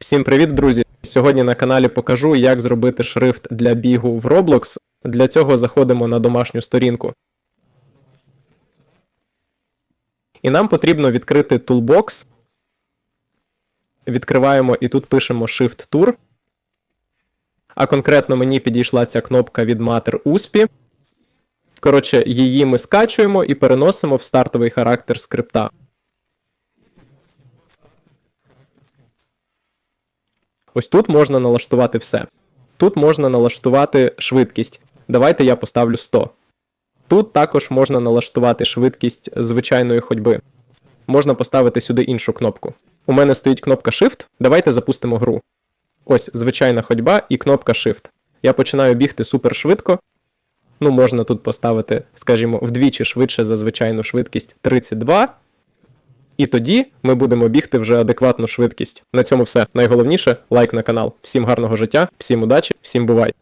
Всім привіт, друзі! Сьогодні на каналі покажу, як зробити шрифт для бігу в Roblox. Для цього заходимо на домашню сторінку. І нам потрібно відкрити Toolbox. Відкриваємо і тут пишемо Shift Tour. А конкретно мені підійшла ця кнопка від Mater USP. Коротше, її ми скачуємо і переносимо в стартовий характер скрипта. Ось тут можна налаштувати все. Тут можна налаштувати швидкість. Давайте я поставлю 100. Тут також можна налаштувати швидкість звичайної ходьби. Можна поставити сюди іншу кнопку. У мене стоїть кнопка Shift. Давайте запустимо гру. Ось звичайна ходьба і кнопка Shift. Я починаю бігти супер швидко. Ну, можна тут поставити, скажімо, вдвічі швидше за звичайну швидкість 32. І тоді ми будемо бігти вже адекватну швидкість. На цьому все. Найголовніше лайк на канал. Всім гарного життя, всім удачі, всім бувай!